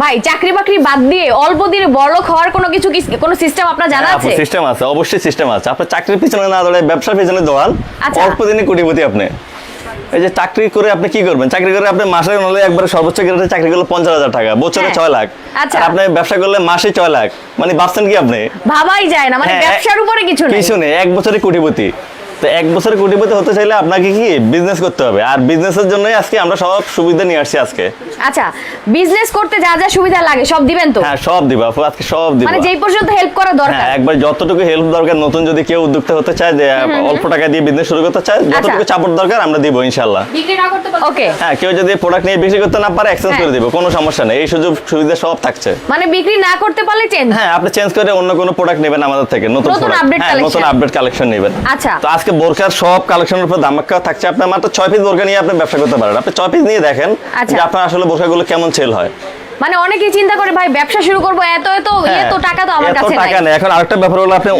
ভাই চাকরি বাকরি বাদ দিয়ে অল্প দিনে বড় হওয়ার কোনো কিছু কি কোনো সিস্টেম আপনার জানা আছে? সিস্টেম আছে অবশ্যই সিস্টেম আছে। আপনার চাকরির পিছনে না দৌড়ে ব্যবসার পিছনে দৌড়ান। আচ্ছা। অল্প দিনে কোটিপতি আপনি। এই যে চাকরি করে আপনি কি করবেন? চাকরি করে আপনি মাসে হলে একবারে সর্বোচ্চ গ্রেডে চাকরি করলে পঞ্চাশ হাজার টাকা বছরে হ্যাঁ। ছয় লাখ। আচ্ছা। আর আপনি ব্যবসা করলে মাসে ছয় লাখ। মানে ভাবছেন কি আপনি? ভাবাই যায় না মানে হ্যাঁ, ব্যবসার উপরে কিছু নেই। কিছু নেই এক বছরে কোটিপতি। তো এক বছরে কোটিপতি হতে চাইলে আপনাকে কি বিজনেস করতে হবে? আর বিজনেসের জন্যই আজকে আমরা সব সুবিধা নিয়ে আসছি আজকে। আচ্ছা বিজনেস করতে যা যা সুবিধা লাগে সব দিবেন তো? হ্যাঁ সব দিবা আপু, আজকে সব দিবা। মানে যেই পর্যন্ত হেল্প করা দরকার। হ্যাঁ একবার যতটুকু হেল্প দরকার নতুন যদি কেউ উদ্যোক্তা হতে চায় যে অল্প টাকা দিয়ে বিজনেস শুরু করতে চায় আচ্ছা। যতটুকু চাপড় দরকার আমরা দিব ইনশাল্লাহ বিক্রি না করতে পারলে ওকে হ্যাঁ কেউ যদি প্রোডাক্ট নিয়ে বিক্রি করতে না পারে এক্সচেঞ্জ হ্যাঁ। করে দিব কোনো সমস্যা নেই এই সুযোগ সুবিধা সব থাকছে। মানে বিক্রি না করতে পারলে চেঞ্জ হ্যাঁ আপনি চেঞ্জ করে অন্য কোনো প্রোডাক্ট নেবেন আমাদের থেকে নতুন নতুন product। update হ্যাঁ নতুন আপডেট কালেকশন নেবেন। আচ্ছা। তো আজকে বোরকার সব কালেকশনের উপর ধামাকা থাকছে। আপনার মাত্র ছয় পিস বোরকা নিয়ে আপনি ব্যবসা করতে পারেন। আপনি ছয় পিস নিয়ে দেখেন আচ্ছা। যে আপনার আসলে বোরকাগুলো কেমন সেল হয়। মানে অনেকেই চিন্তা করে ভাই ব্যবসা শুরু করব এত এত হ্যাঁ, এত টাকা তো আমার কাছে নাই টাকা নেই। এখন আরেকটা ব্যাপার হলো আপনি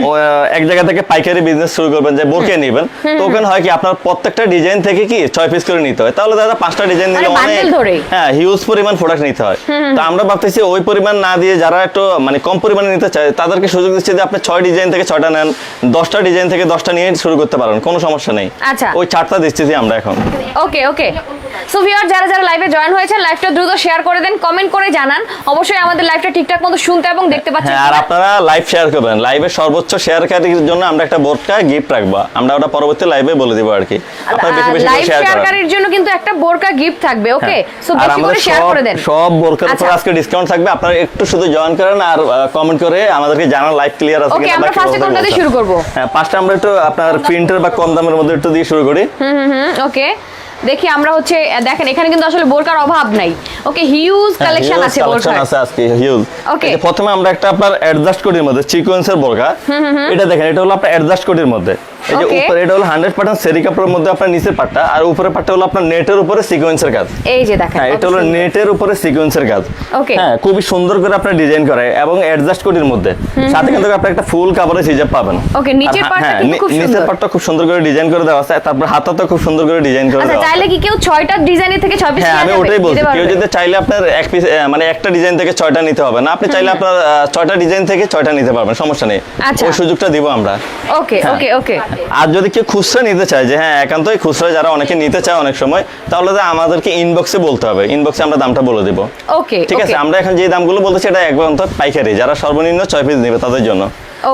এক জায়গা থেকে পাইকারি বিজনেস শুরু করবেন যে বোরকে নেবেন তো ওখানে হয় কি আপনার প্রত্যেকটা ডিজাইন থেকে কি ছয় পিস করে নিতে হয়। তাহলে দাদা পাঁচটা ডিজাইন নিলে মানে অনেক হ্যাঁ হিউজ পরিমাণ প্রোডাক্ট নিতে হয়। তো আমরা ভাবতেছি ওই পরিমাণ না দিয়ে যারা একটু মানে কম পরিমাণে নিতে চায় তাদেরকে সুযোগ দিচ্ছে যে আপনি ছয় ডিজাইন থেকে ছয়টা নেন দশটা ডিজাইন থেকে দশটা নিয়ে শুরু করতে পারেন কোনো সমস্যা নেই। আচ্ছা। ওই চারটা দিচ্ছি আমরা এখন। ওকে ওকে সো ভিউয়ার যারা যারা লাইভে জয়েন হয়েছেন লাইভটা দ্রুত শেয়ার করে দেন কমেন্ট করে জানান। অবশ্যই আমাদের লাইভটা ঠিকঠাক মতো শুনতে এবং দেখতে পাচ্ছেন হ্যাঁ আর আপনারা লাইভ শেয়ার করবেন। লাইভে সর্বোচ্চ শেয়ারকারীর জন্য আমরা একটা বোর্ডটা গিফট রাখব। আমরা ওটা পরবর্তী লাইভে বলে দিব আর কি। আপনারা বেশি বেশি লাইভ শেয়ার শেয়ারকারীর জন্য কিন্তু একটা বোরকা গিফট থাকবে ওকে সো হ্যাঁ। বেশি করে শেয়ার করে দেন। সব বোরকার উপর আচ্ছা। আজকে ডিসকাউন্ট থাকবে। আপনারা একটু শুধু জয়েন করেন আর কমেন্ট করে আমাদেরকে জানান লাইভ ক্লিয়ার আছে কিনা, আমরা কীভাবে first এ কোনটা দিয়ে শুরু করব? হ্যাঁ পাঁচটা আমরা একটু আপনার প্রিন্টার বা কম দামের মধ্যে একটু দিয়ে শুরু করি। হুম হুম ওকে দেখি আমরা হচ্ছে দেখেন এখানে কিন্তু আসলে বোরকার অভাব নাই। ওকে হিউজ কালেকশন আছে বোরকার আছে আজকে হিউজ ওকে প্রথমে আমরা একটা আপনার অ্যাডজাস্ট কোটির মধ্যে সিকোয়েন্সের বোরকা। এটা দেখেন এটা হলো আপনার অ্যাডজাস্ট কোটির মধ্যে। এই যে উপরে এটা হলো হান্ড্রেড পার্সেন্ট সেরি কাপড়ের মধ্যে আপনার নিচের পাটটা আর উপরের পাটটা হলো আপনার নেটের উপরে সিকোয়েন্সের কাজ। এই যে দেখেন হ্যাঁ এটা হলো নেটের উপরে সিকোয়েন্সের কাজ। Okay. হ্যাঁ খুবই সুন্দর করে আপনার ডিজাইন করে এবং অ্যাডজাস্ট কোডির মধ্যে। সাথে কিন্তু আপনি একটা ফুল কাভারেজ হিজাব পাবেন। Okay, নিচের পাটটা হ্যাঁ, কিন্তু খুব নি- নিচের সুন্দর। পাটটা খুব সুন্দর করে ডিজাইন করে দেওয়া আছে তারপর হাতাটা খুব সুন্দর করে ডিজাইন করে আচ্ছা দেওয়া আছে। চাইলে কি কেউ ছয়টা ডিজাইনের থেকে হ্যাঁ আমি ওটাই বলছি কেউ যদি চাইলে আপনার এক পিস মানে একটা ডিজাইন থেকে ছয়টা নিতে হবে না আপনি চাইলে আপনার আহ, ছয়টা ডিজাইন থেকে ছয়টা নিতে পারবেন সমস্যা নেই। আচ্ছা। ওই সুযোগটা দিব আমরা। ওকে। ওকে ওকে আর যদি কেউ খুচরা নিতে চায় যে হ্যাঁ একান্তই খুচরা যারা অনেকে নিতে চায় অনেক সময় তাহলে যে আমাদেরকে ইনবক্সে বলতে হবে। ইনবক্সে আমরা দামটা বলে দেবো। ওকে ঠিক আছে আমরা এখন যে দামগুলো বলতেছি এটা একবার অন্তত পাইকারি। যারা সর্বনিম্ন ছয় পিস নেবে তাদের জন্য।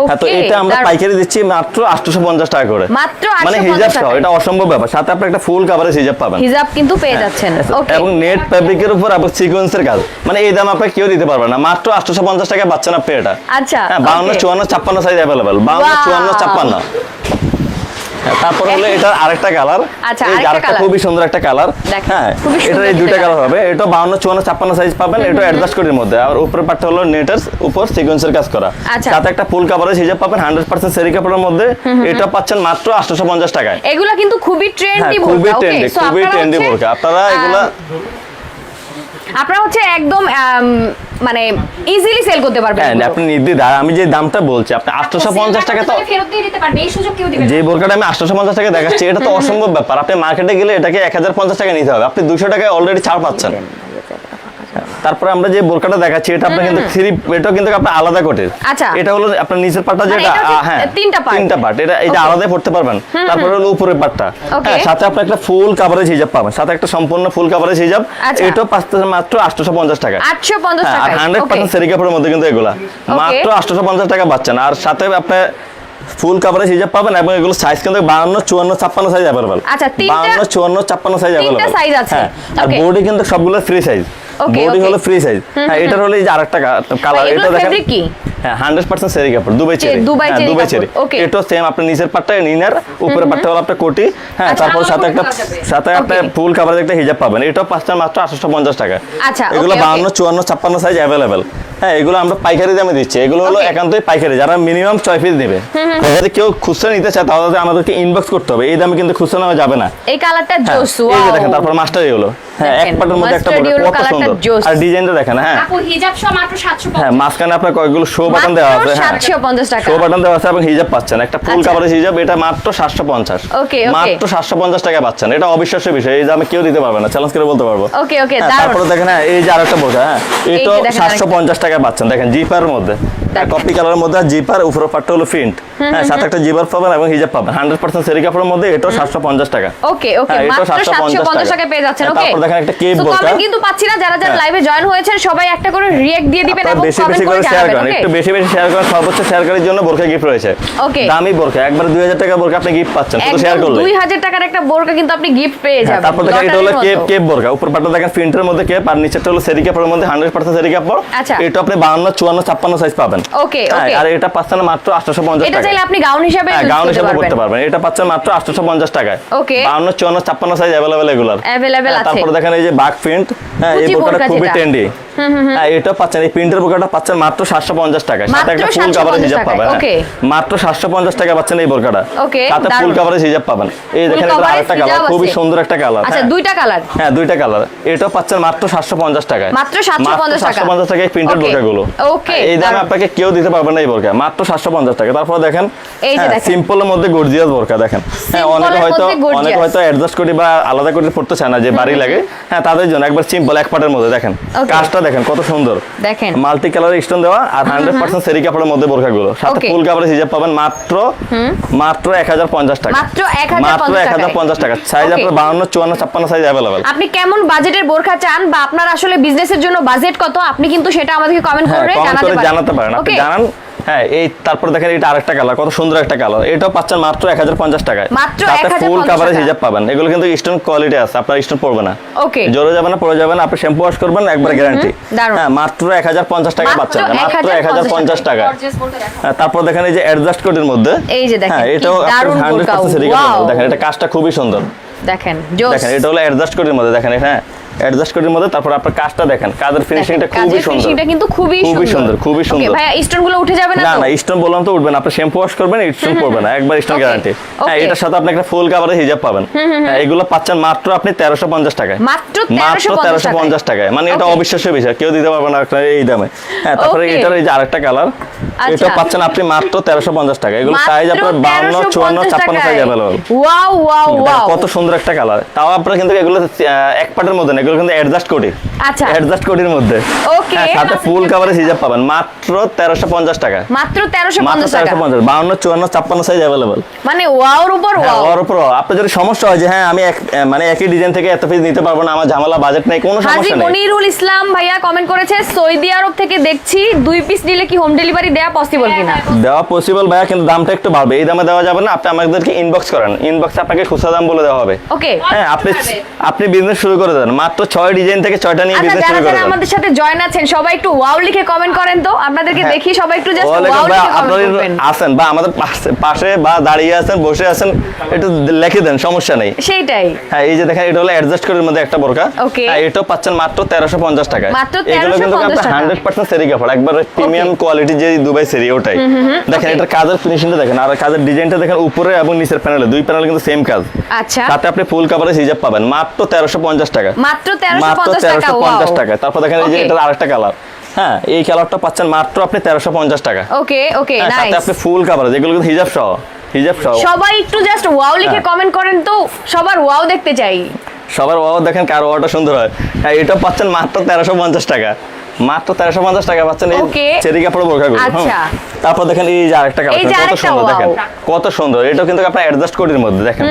হ্যাঁ তো এটা আমরা পাইকারি দিচ্ছি মাত্র আটশোশো পঞ্চাশ টাকা করে। মাত্র মানে হিজাব সহ এটা অসম্ভব ব্যাপার। সাথে আপনি একটা ফুল কাভারেজ হিজাব পাবেন। হিজাব কিন্তু পেয়ে যাচ্ছেন। হ্যাঁ, এবং নেট উপর আবার সিকোয়েন্সের কাজ। মানে এই দাম আপনাকে কেউ দিতে না। মাত্র আটশোশো পঞ্চাশ টাকা পাচ্ছেন আপনি এটা। আচ্ছা সাইজ ছাপ্পান্ন হ্যাঁ, তারপর হলো এটা আরেকটা কালার আচ্ছা, আরেকটা খুবই সুন্দর একটা কালার হ্যাঁ খুবই এটা এই দুইটা কালার হবে। এটা বাউন্ন চুয়ান্ন ছাপ্পান্ন সাইজ পাবেন এটা অ্যাডজাস্ট কোডের মধ্যে। আর উপরের পার্টটা হলো নেটের উপর সিকোয়েন্সের কাজ করা। আচ্ছা। সাথে একটা ফুল কাভারেজ হিজাব পাবেন হান্ড্রেড পার্সেন্ট সেরি কাপড়ের মধ্যে। এটা পাচ্ছেন মাত্র আটশোশো পঞ্চাশ টাকায়। এগুলা কিন্তু খুবই হ্যাঁ ট্রেন্ডি খুবই বোরকা ওকে ট্রেন্ডি খুবই ট্রেন্ডি বোরকা। আপনারা এগুলা আপনারা হচ্ছে একদম মানে ইজিলি সেল করতে পারবেন হ্যাঁ আপনি নির্দিষ্ট আমি যে দামটা বলছি আপনি আটশোশো পঞ্চাশ টাকা তো ফেরত দিয়ে দিতে পারবে এই সুযোগ কেউ দিবে যে বোরকাটা আমি আটশোশো পঞ্চাশ টাকা দেখাচ্ছি এটা তো অসম্ভব ব্যাপার। আপনি মার্কেটে গেলে এটাকে এক হাজার পঞ্চাশ টাকা নিতে হবে। আপনি দুশো টাকায় অলরেডি ছাড় পাচ্ছেন। তারপরে আমরা যে বোরকাটা দেখাচ্ছি এটা আপনি কিন্তু থ্রি এটাও কিন্তু আপনার আলাদা কোটের। আচ্ছা। এটা হলো আপনার নিচের পাটটা মানে যেটা এটা হ্যাঁ তিনটা part? তিনটা পার্ট এটা Okay. আলাদাই পড়তে পারবেন। তারপরে হলো উপরের পাটটা। হ্যাঁ সাথে আপনি একটা ফুল কাভারেজ হিজাব পাবেন। সাথে একটা সম্পূর্ণ ফুল কাভারেজ হিজাব। এটাও পাঁচটা মাত্র আটশোশো পঞ্চাশ টাকা। আটশো পঞ্চাশ হ্যাঁ, আর টাকা হান্ড্রেড পার্সেন্ট সেরি কাপড়ের মধ্যে কিন্তু এগুলা। মাত্র আটশোশো পঞ্চাশ টাকা পাচ্ছেন। আর সাথে আপনি ফুল কাভারেজ হিজাব পাবেন এবং এগুলো সাইজ কিন্তু বাউন্ন চুয়ান্ন ছাপ্পান্ন সাইজ অ্যাভেলেবল আচ্ছা, তিনটা- বাউন্ন চুয়ান্ন ছাপ্পান্ন সাইজ তিনটা অ্যাভেলেবল আছে। আর Okay. বডি কিন্তু সবগুলো ফ্রি সাইজ বডি হলো ফ্রি সাইজ হ্যাঁ এটার হলো এই যে আরেকটা কালার এটা দেখেন? হ্যাঁ হান্ড্রেড পার্সেন্ট সেরি কাপড় দুবাই চেরি দুবাই হ্যাঁ, চেরি দুবাই চেরি okay. এটাও সেম আপনার নিচের পাটটা উপরের পাটটা হলো আপনার কোটি। হ্যাঁ আচ্ছা, তারপর সাথে একটা। সাথে আপনি ফুল কাভারেজ একটা হিজাব পাবেন। এটাও পাঁচটা মাত্র আটশো পঞ্চাশ টাকা। আচ্ছা, এগুলো okay. বাউন্ন চুয়ান্ন ছাপ্পান্ন সাইজ অ্যাভেলেবেল হ্যাঁ এগুলো আমরা পাইকারি দামে দিচ্ছি। এগুলো হলো একান্তই পাইকারি। যারা মিনিমাম ছয় পিস নেবে। যদি কেউ খুচরা নিতে চায় তাহলে আমাদেরকে ইনবক্স করতে হবে। এই দামে কিন্তু খুচরা নেওয়া যাবে না। এই কালারটা হ্যাঁ, জোস এই দেখেন তারপর মাস্টার হলো হ্যাঁ এক পাটের মধ্যে একটা কত সুন্দর। জোস। আর ডিজাইনটা দেখেন হ্যাঁ। আপু হিজাব সহ মাত্র হ্যাঁ মাঝখানে আপনার কয়েকগুলো শো বাটন দেওয়া আছে হ্যাঁ। সাতশো পঞ্চাশ টাকা। শো বাটন দেওয়া আছে এবং হিজাব পাচ্ছেন। একটা ফুল আচ্ছা। হিজাব এটা মাত্র সাতশো পঞ্চাশ। Okay, okay. মাত্র সাতশো পঞ্চাশ টাকা পাচ্ছেন। এটা অবিশ্বাস্য বিষয় এই দামে কেউ দিতে পারবে না চ্যালেঞ্জ করে বলতে পারব। ওকে ওকে হ্যাঁ, তারপরে দেখেন হ্যাঁ এই যে আরেকটা বোঝা হ্যাঁ এটা যে দেখেন সাতশো পঞ্চাশ টাকা পাচ্ছেন। দেখেন জিপার মধ্যে কপি কালারের মধ্যে জিপার উপরের পাটটা হলো ফিন্ট হ্যাঁ সাথে একটা জিপার পাবেন এবং হিজাব পাবেন। হান্ড্রেড পার্সেন্ট সেরি কাপড়ের মধ্যে সাতশো পঞ্চাশ টাকা। ওকে ওকে হ্যাঁ, মাত্র 750 750 টাকা। পেয়ে যাচ্ছেন হ্যাঁ, ওকে তারপর দেখেন একটা কেপ কিন্তু পাচ্ছি না যারা যারা হ্যাঁ। লাইভে জয়েন হয়েছেন সবাই একটা করে রিয়েক্ট দিয়ে দিবেন এবং কমেন্ট করে জানাবেন ওকে বেশি বেশি শেয়ার করেন সর্বোচ্চ শেয়ার করার জন্য বোরকা গিফট রয়েছে। Okay. দামি বোরকা একবার দুই হাজার টাকা বোরকা আপনি গিফট পাচ্ছেন শুধু শেয়ার করলে দুই হাজার টাকার একটা বোরকা কিন্তু আপনি গিফট পেয়ে হ্যাঁ, যাবেন তারপর দেখেন এটা হলো কেপ কেপ বোরকা উপর পাটটা দেখেন প্রিন্টের মধ্যে কেপ আর নিচেরটা হলো সেরি কাপড়ের মধ্যে হান্ড্রেড পার্সেন্ট সেরি কাপড় আচ্ছা। এটা আপনি বাউন্ন চুয়ান্ন ছাপ্পান্ন সাইজ পাবেন। Okay, হ্যাঁ, okay. আর এটা পাচ্ছেন মাত্র আটশোশো পঞ্চাশ এটা টাকা চাইলে আপনি গাউন হিসাবে হ্যাঁ গাউন করতে হিসাবে পারবেন। করতে পারবেন। এটা পাচ্ছেন মাত্র আটশোশো পঞ্চাশ টাকায়। Okay. বাউন্ন চুয়ান্ন ছাপ্পান্ন সাইজ অ্যাভেলেবেল এগুলার। Available আছে। তারপর দেখেন এই যে বাক প্রিন্ট হ্যাঁ এই বোরকাটা খুবই ট্রেন্ডি হ্যাঁ এটা পাচ্ছেন এই প্রিন্টের বোরকাটা পাচ্ছেন মাত্র সাতশো পঞ্চাশ টাকায়। সাথে একটা ফুল 750 হিজাব পাবেন হ্যাঁ। মাত্র সাতশো পঞ্চাশ টাকা পাচ্ছেন এই বোরকাটা সাথে ফুল। হিজাব পাবেন। এই দেখেন এটা আরেকটা কালার খুবই সুন্দর একটা কালার আচ্ছা দুইটা কালার হ্যাঁ দুইটা কালার এটাও পাচ্ছেন মাত্র টাকায়। মাত্র 750 টাকা। টাকায় প্রিন্টেড বোরকাগুলো এই দামে আপনাকে কেউ দিতে পারবে না এই বোরকা মাত্র সাতশো পঞ্চাশ টাকা তারপর দেখেন এই যে দেখেন। সিম্পলের মধ্যে গর্জিয়াস বোরকা দেখেন। হ্যাঁ অনেকে হয়তো অনেকে হয়তো অ্যাডজাস্ট করি বা আলাদা করে পড়তে চায় না যে বাড়ি লাগে। হ্যাঁ তাদের জন্য একবার সিম্পল এক পাটের মধ্যে দেখেন। কাজটা দেখেন কত সুন্দর। দেখেন। মাল্টি কালার স্টোন দেওয়া আর হান্ড্রেড পার্সেন্ট সেরি কাপড়ের মধ্যে সাথে ফুল কাপড়ের হিজাব পাবেন মাত্র মাত্র এক হাজার পঞ্চাশ টাকা। মাত্র 1050 এক হাজার পঞ্চাশ টাকা। সাইজ আপনার বাউন্ন চুয়ান্ন ছাপ্পান্ন সাইজ অ্যাভেলেবেল আপনি কেমন বাজেটের বোরখা চান বা আপনার আসলে বিজনেসের জন্য বাজেট কত আপনি কিন্তু সেটা আমাদেরকে কমেন্ট হ্যাঁ করে জানাতে পারেন। আপনি জানান হ্যাঁ এই তারপর দেখেন এটা আরেকটা কালার কত সুন্দর একটা কালার এটাও পাচ্ছেন মাত্র এক হাজার পঞ্চাশ টাকায়। মাত্র 1050 ফুল কাভারেজ হিজাব পাবেন। এগুলো কিন্তু স্টোন কোয়ালিটি আছে আপনার স্টোন পড়বে না। ওকে জোরে যাবে না পড়ে যাবে না আপনি শ্যাম্পু ওয়াশ করবেন একবার গ্যারান্টি হ্যাঁ মাত্র এক হাজার পঞ্চাশ টাকা পাচ্ছেন মাত্র 1050 এক হাজার পঞ্চাশ টাকা হ্যাঁ, তারপর দেখেন এই যে অ্যাডজাস্ট কোডের মধ্যে। এই যে দেখেন, হ্যাঁ এটাও দারুণ হান্ড্রেড বোরকা, পার্সেন্ট wow। দেখেন এটা কাজটা খুবই সুন্দর। দেখেন জোস। দেখেন এটা হলো অ্যাডজাস্ট কোডের মধ্যে। দেখেন হ্যাঁ অ্যাডজাস্ট কোডের মধ্যে তারপর আপনার কাজটা দেখেন কাজের ফিনিশিংটা খুবই সুন্দর। ফিনিশিংটা কিন্তু খুবই খুবই সুন্দর। খুবই সুন্দর। ভাইয়া স্টোনগুলো উঠে যাবে না না না স্টোন বললাম তো উঠবে না আপনি শ্যাম্পু ওয়াশ করবেন স্টোন পড়বে না একবার স্টোন গ্যারান্টি হ্যাঁ এটার সাথে আপনি একটা ফুল কাভারের হিজাব পাবেন। হ্যাঁ এগুলো পাচ্ছেন মাত্র আপনি তেরোশো পঞ্চাশ টাকায়। মাত্র মাত্র 1350 টাকায়। মানে এটা অবিশ্বাস্য বিষয় কেউ দিতে পারবে না আপনার এই দামে। হ্যাঁ তারপরে এটার এই যে আরেকটা কালার আচ্ছা। এটা পাচ্ছেন আপনি মাত্র তেরোশো পঞ্চাশ টাকা এগুলো সাইজ আপনার বাউন্ন চুয়ান্ন ছাপ্পান্ন size available wow wow wow কত সুন্দর একটা কালার তাও আপনার কিন্তু এগুলো এক পাটের মধ্যে এগুলো কিন্তু অ্যাডজাস্ট করি আচ্ছা। অ্যাডজাস্ট কোডির মধ্যে। Okay. হ্যাঁ, সাথে ফুল কাভারেজ হিজাব পাবেন। মাত্র তেরোশো পঞ্চাশ টাকা। মাত্র 1350 টাকা। তেরোশো পঞ্চাশ বাউন্ন চুয়ান্ন ছাপ্পান্ন সাইজ অ্যাভেলেবল মানে ওয়াওর উপর হ্যাঁ ওয়াও ওর উপর আপনার যদি সমস্যা হয় যে হ্যাঁ আমি এক মানে একই ডিজাইন থেকে এত পিস নিতে পারব না আমার ঝামেলা বাজেট নেই কোনো সমস্যা নেই। মনিরুল ইসলাম ভাইয়া কমেন্ট করেছে সৌদি আরব থেকে দেখছি দুই পিস নিলে কি হোম ডেলিভারি দেওয়া পসিবল কিনা? দেওয়া পসিবল ভাইয়া কিন্তু দামটা একটু বাড়বে। এই দামে দেওয়া যাবে না আপনি আমাদেরকে ইনবক্স করেন। ইনবক্সে আপনাকে খুচরা দাম বলে দেওয়া হবে। ওকে হ্যাঁ আপনি আপনি বিজনেস শুরু করে দেন। মাত্র ছয় ডিজাইন থেকে ছয়টা নিয়ে আচ্ছা বিজনেস শুরু করে আমাদের সাথে জয়েন আছেন সবাই একটু ওয়াও লিখে কমেন্ট করেন তো। আপনাদেরকে হ্যাঁ। দেখি সবাই একটু জাস্ট ওয়াও লিখে আপনারা আছেন বা আমাদের পাশে- পাশে বা দাঁড়িয়ে আছেন বসে আছেন একটু লিখে দেন সমস্যা নেই। সেইটাই। হ্যাঁ এই যে দেখেন এটা হলো অ্যাডজাস্ট করার মধ্যে একটা বোরকা। হ্যাঁ এটাও পাচ্ছেন মাত্র তেরোশো পঞ্চাশ টাকায়। মাত্র এগুলো কিন্তু 1350 টাকা। হান্ড্রেড সেরি কাপড় একবার প্রিমিয়াম কোয়ালিটি যে দুবাই সেরি ওটাই। দেখেন. এটার কাজের ফিনিশিংটা দেখেন আর কাজের ডিজাইনটা দেখেন উপরে এবং নিচের প্যানেলে দুই প্যানেল কিন্তু সেম কাজ। আচ্ছা। তাতে আপনি ফুল কাভারেজ হিজাব পাবেন মাত্র তেরোশো পঞ্চাশ টাকা। মাত্র মাত্র 1350 টাকা তারপর দেখেন এই যে এটা এটার আরেকটা কালার হ্যাঁ এই কালারটা পাচ্ছেন মাত্র আপনি তেরোশো পঞ্চাশ টাকা। ওকে ওকে নাইস সাথে আপনি ফুল কাভারেজ এগুলো কিন্তু হিজাব সহ হিজাব সহ। সবাই একটু জাস্ট ওয়াও লিখে হ্যাঁ। কমেন্ট করেন তো সবার ওয়াও দেখতে চাই। সবার ওয়াও দেখেন কার ওয়াওটা সুন্দর হয়। হ্যাঁ এটা পাচ্ছেন মাত্র তেরোশো পঞ্চাশ টাকা। মাত্র তেরোশো পঞ্চাশ টাকা পাচ্ছেন এই চেরি কাপড় বোরখাগুলো। আচ্ছা। তারপর দেখেন এই যে আরেকটা কালার কত সুন্দর দেখেন। কত সুন্দর। এটা কিন্তু আপনার অ্যাডজাস্ট কোডের মধ্যে দেখেন।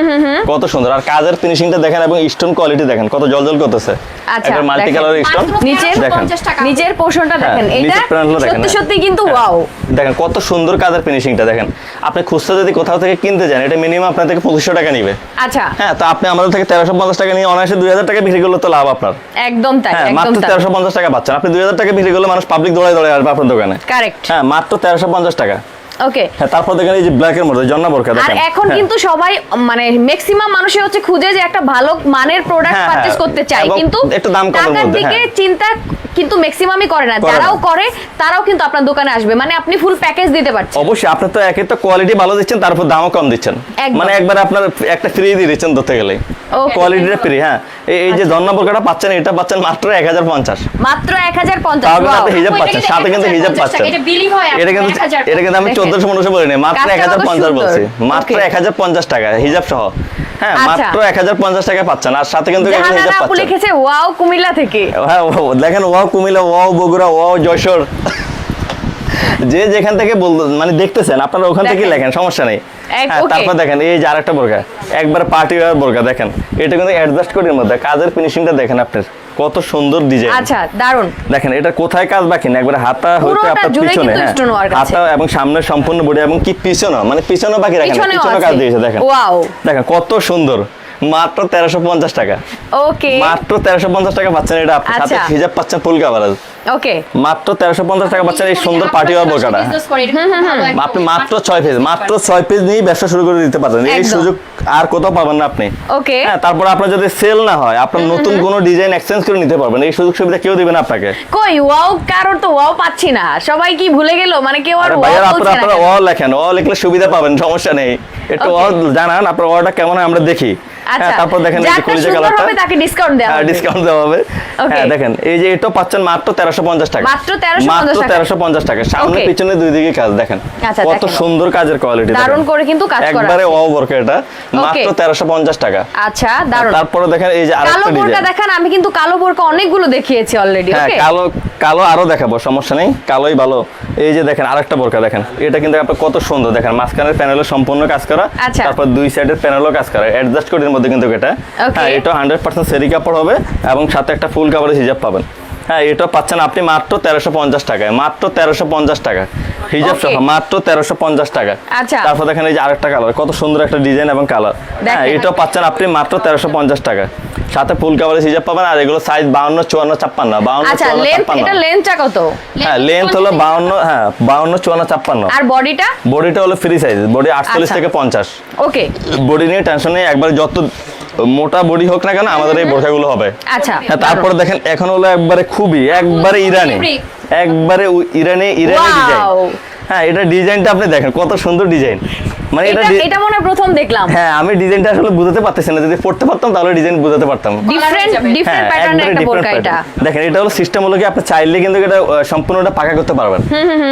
কত সুন্দর। আর কাজের ফিনিশিংটা দেখেন এবং স্টোন কোয়ালিটি দেখেন কত জলজল করতেছে। আচ্ছা, মাল্টি দেখেন। কালার স্টোন নিচের- 1350 টাকা নিচের পোর্শনটা হ্যাঁ, দেখেন। এটা নিচের প্যানেলটা দেখেন, সত্যি হ্যাঁ। সত্যি কিন্তু হ্যাঁ। ওয়াও দেখেন কত সুন্দর কাজের ফিনিশিংটা দেখেন। আপনি খুচরা যদি কোথাও থেকে কিনতে যান এটা মিনিমাম আপনার থেকে পঁচিশশো টাকা নিবে। আচ্ছা। হ্যাঁ তো আপনি আমাদের থেকে তেরোশো পঞ্চাশ টাকা নিয়ে অনায়াসে দুই হাজার টাকা বিক্রি করলে তো লাভ আপনার। একদম তাই হ্যাঁ একদম মাত্র তাই। তেরোশো পঞ্চাশ টাকা পাচ্ছেন। আপনি দুই হাজার টাকা বিক্রি করলে মানুষ পাবলিক দৌড়ায় দৌড়ায় আসবে আপনার দোকানে। কারেক্ট হ্যাঁ মাত্র তেরোশো পঞ্চাশ টাকা। ওকে হ্যাঁ, তারপর দেখেন এই যে ব্ল্যাক এর মধ্যে জন্না দেখেন আর এখন হ্যাঁ। কিন্তু সবাই মানে ম্যাক্সিমাম মানুষে হচ্ছে খুঁজে যে একটা ভালো মানের প্রোডাক্ট হ্যাঁ, পারচেজ করতে চায়। কিন্তু দিকে চিন্তা কিন্তু ম্যাক্সিমামই করে না। যারাও করে তারাও কিন্তু আপনার দোকানে আসবে। মানে আপনি ফুল প্যাকেজ দিতে পারছেন। অবশ্যই আপনি তো একে তো কোয়ালিটি ভালো দিচ্ছেন তারপর দামও কম দিচ্ছেন। মানে একবার আপনার একটা ফ্রি দিয়ে দিচ্ছেন ধরতে গেলে। কোয়ালিটিটা ফ্রি হ্যাঁ। এই যে আচ্ছা। ধর্ণা বোরকাটা পাচ্ছেন এটা পাচ্ছেন মাত্র 1050 মাত্র 1050 তাহলে আপনি হিজাব পাচ্ছেন সাথে কিন্তু হিজাব পাচ্ছেন। এটা কিন্তু এটা কিন্তু আমি 14 পনেরোশো পনেরোশো বলিনি মাত্র এক হাজার পঞ্চাশ বলছি। মাত্র এক হাজার পঞ্চাশ টাকা হিজাব সহ। হ্যাঁ মাত্র এক হাজার পঞ্চাশ টাকা পাচ্ছেন আর সাথে কিন্তু হিজাব পাচ্ছেন। ওয়াও কুমিল্লা থেকে। হ্যাঁ দেখেন wow Comilla wow Bogura wow Jessore. যে যেখান থেকে বল মানে দেখতেছেন আপনারা ওখান থেকে লেখেন সমস্যা নেই। হ্যাঁ, তারপর দেখেন এই যে আরেকটা বোরকা একবার পার্টি বোরকা দেখেন এটা কিন্তু অ্যাডজাস্ট করির মধ্যে কাজের ফিনিশিংটা দেখেন আপনার। কত সুন্দর ডিজাইন আচ্ছা দারুণ দেখেন এটা কোথায় কাজ বাকি না? একবার হাতা হইতে আপনার পিছনে হ্যাঁ। হাতা এবং সামনে সম্পূর্ণ বডি এবং কি পিছনে মানে পিছনে বাকি রাখেন পিছনে কাজ দিয়েছে দেখেন। ওয়াও দেখেন কত সুন্দর। মাত্র তেরোশো পঞ্চাশ টাকা। ওকে। মাত্র তেরোশো পঞ্চাশ টাকা পাচ্ছেন এটা আপনি সাথে আচ্ছা। হিজাব পাচ্ছেন ফুল কাভারেজ ওকে। মাত্র তেরোশো পঞ্চাশ টাকা পাচ্ছেন এই সুন্দর পার্টি ওয়ার বোরকাটা বিজনেস করে। এটা খুব ভালো একটা আপনি মাত্র পিস মাত্র ছয় পিস নিয়েই ব্যবসা শুরু করে দিতে পারেন এই সুযোগ আর কোথাও পাবেন না আপনি। ওকে। হ্যাঁ তারপর আপনার যদি সেল না হয় আপনার নতুন কোনো ডিজাইন এক্সচেঞ্জ করে নিতে পারবেন। এই সুযোগ সুবিধা কেউ দিবেন আপনাকে। কই ওয়াও কারোর তো ওয়াও পাচ্ছি না। সবাই কি ভুলে গেল? মানে কেউ আর ওয়াও বলছে আপনারা না আপনারা? অ লেখেন। অ লিখলে সুবিধা পাবেন সমস্যা নেই। একটু Okay. জানান আপনার অটা কেমন হয় আমরা দেখি। আচ্ছা তারপর দেখেন এই কলিজা কালারটা। হবে তাকে ডিসকাউন্ট দেওয়া হবে? ডিসকাউন্ট দেওয়া হবে। হ্যাঁ দেখেন এই যে এটা পাচ্ছেন মাত্র তেরোশো পঞ্চাশ টাকা। মাত্র 1350 টাকা। তেরোশো পঞ্চাশ টাকা। সামনে পিছনে দুই দিকে কাজ দেখেন। কত সুন্দর কাজের কোয়ালিটি দারুণ করে কিন্তু কাজ করা। একবারে আছে। ও এটা। মাত্র তেরোশো পঞ্চাশ টাকা। আচ্ছা দারুণ তারপরে দেখেন এই যে কালো বোরকা ডিজাইন আমি কিন্তু কালো বোরকা অনেকগুলো দেখিয়েছি অলরেডি হ্যাঁ ওকে কালো কালো আরও দেখাবো সমস্যা নেই। কালোই ভালো। এই যে দেখেন আরেকটা বোরকা দেখেন। এটা কিন্তু আপনার কত সুন্দর। দেখেন মাঝখানের প্যানেলে সম্পূর্ণ কাজ করা আচ্ছা। তারপর দুই সাইডের প্যানেলও কাজ করা। অ্যাডজাস্ট কোডের মধ্যে কিন্তু এটা। হ্যাঁ এটা হান্ড্রেড পার্সেন্ট সেরি কাপড় হবে এবং সাথে একটা ফুল কাপড়ের হিজাব পাবেন। হ্যাঁ এটা পাচ্ছেন আপনি মাত্র তেরোশো পঞ্চাশ টাকায় মাত্র তেরোশো পঞ্চাশ টাকা। হিজাব সহ মাত্র তেরোশো পঞ্চাশ টাকা। আচ্ছা। তারপর দেখেন এই যে আরেকটা কালার কত সুন্দর একটা ডিজাইন এবং কালার হ্যাঁ। এটা পাচ্ছেন আপনি মাত্র তেরোশো পঞ্চাশ টাকা সাথে ফুল কাভারেজ হিজাব পাবেন আর এগুলো সাইজ বাউন্ন চুয়ান্ন ছাপ্পান্ন বাউন্ন আচ্ছা চুয়ান্ন লেন্থ ছাপ্পান্ন। লেন্থটা কত? হ্যাঁ লেন্থ হলো বাউন্ন হ্যাঁ বাউন্ন চুয়ান্ন ছাপ্পান্ন। আর বডিটা বডিটা হলো ফ্রি সাইজ বডি আটচল্লিশ আচ্ছা। থেকে পঞ্চাশ। ওকে বডি নিয়ে টেনশন নেই একবার যত মোটা বডি হোক না কেন আমাদের এই বোরখাগুলো হবে। আচ্ছা। হ্যাঁ তারপরে দেখেন এখন হলো একবারে খুবই একবারে ইরানি। একবারে ইরানি ইরানি ডিজাইন হ্যাঁ এটা ডিজাইনটা আপনি দেখেন কত সুন্দর ডিজাইন মানে এটা এটা মনে প্রথম দেখলাম। হ্যাঁ আমি ডিজাইনটা আসলে বুঝাতে পারতেছি না। যদি পড়তে পারতাম তাহলে ডিজাইন বুঝাতে পারতাম। ডিফারেন্ট যাবে। ডিফারেন্ট প্যাটার্নের একটা বোরকা এটা। দেখেন এটা হলো সিস্টেম হলো কি আপনি চাইলে কিন্তু এটা সম্পূর্ণটা পাকা করতে পারবেন।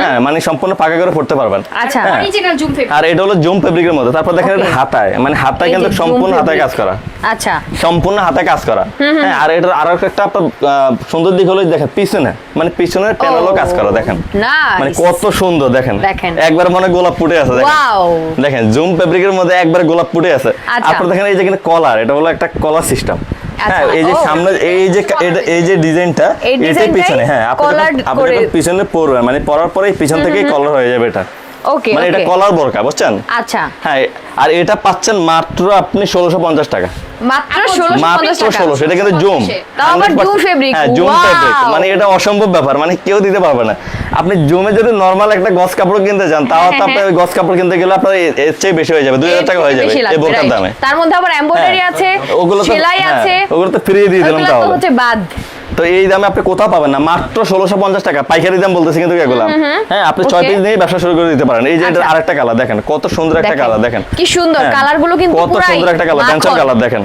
হ্যাঁ মানে সম্পূর্ণ পাকা করে পড়তে পারবেন। আচ্ছা। হ্যাঁ। অরিজিনাল জুম ফেব্রিক আর এটা হলো জুম ফেব্রিকের মধ্যে। তারপর দেখেন এটা হাতায়। মানে হাতায় কিন্তু সম্পূর্ণ হাতায় কাজ করা। আচ্ছা। সম্পূর্ণ হাতে কাজ করা। হ্যাঁ আর এটার আরও একটা আপনার সুন্দর দিক হলো দেখেন পিছনে। মানে পিছনের প্যানেলও কাজ করা দেখেন। মানে কত সুন্দর দেখেন। দেখেন। একবার মনে গোলাপ ফুটে আছে দেখেন। ওয়াও দেখেন জুম ফেব্রিকের মধ্যে একবার গোলাপ ফুটে আছে। আপনার দেখেন এই যে কিন্তু কলার এটা হলো একটা কলার সিস্টেম হ্যাঁ এই যে সামনে এই যে এটা- এই যে ডিজাইনটা এটা পিছনে। হ্যাঁ আপনি পিছনে পরবেন মানে পরার পরে পিছন থেকে কলার হয়ে যাবে এটা। ওকে মানে এটা কলার বোরকা বুঝছেন? আচ্ছা। হ্যাঁ আর এটা পাচ্ছেন মাত্র আপনি ষোলোশো পঞ্চাশ টাকা। মাত্র মাত্র ষোলোশো পঞ্চাশ মাত্র টাকা। ষোলোশো এটা কিন্তু জুম। তাও আবার zoom fabric, হ্যাঁ জুম ফেব্রিক মানে এটা অসম্ভব ব্যাপার মানে কেউ দিতে পারবে না। আপনি জুমে যদি নরমাল একটা গস কাপড় কিনতে যান তাও হ্যাঁ, তো আপনার ওই গস কাপড় কিনতে গেলে আপনার এর চেয়ে বেশি হয়ে যাবে দুই হাজার টাকা হয়ে যাবে এই বোরকার দামে। তার মধ্যে আবার এমব্রয়ডারি হ্যাঁ, আছে ওগুলো তো সেলাই হ্যাঁ, আছে। ওগুলো তো ফ্রি দিয়ে দিলাম তাহলে। হচ্ছে বাদ। তো এই দামে আপনি কোথাও পাবেন না। মাত্র ষোলোশো পঞ্চাশ টাকা। পাইকারি দাম বলতেছি কিন্তু এগুলো। হ্যাঁ আপনি ছয় পিস নিয়ে ব্যবসা শুরু করে দিতে পারেন। এই যে এটা আচ্ছা। আরেকটা কালার দেখেন কত সুন্দর একটা। কালার দেখেন। কি সুন্দর। হ্যাঁ, কালারগুলো কিন্তু কত সুন্দর একটা কালার পেন্সিল কালার দেখেন।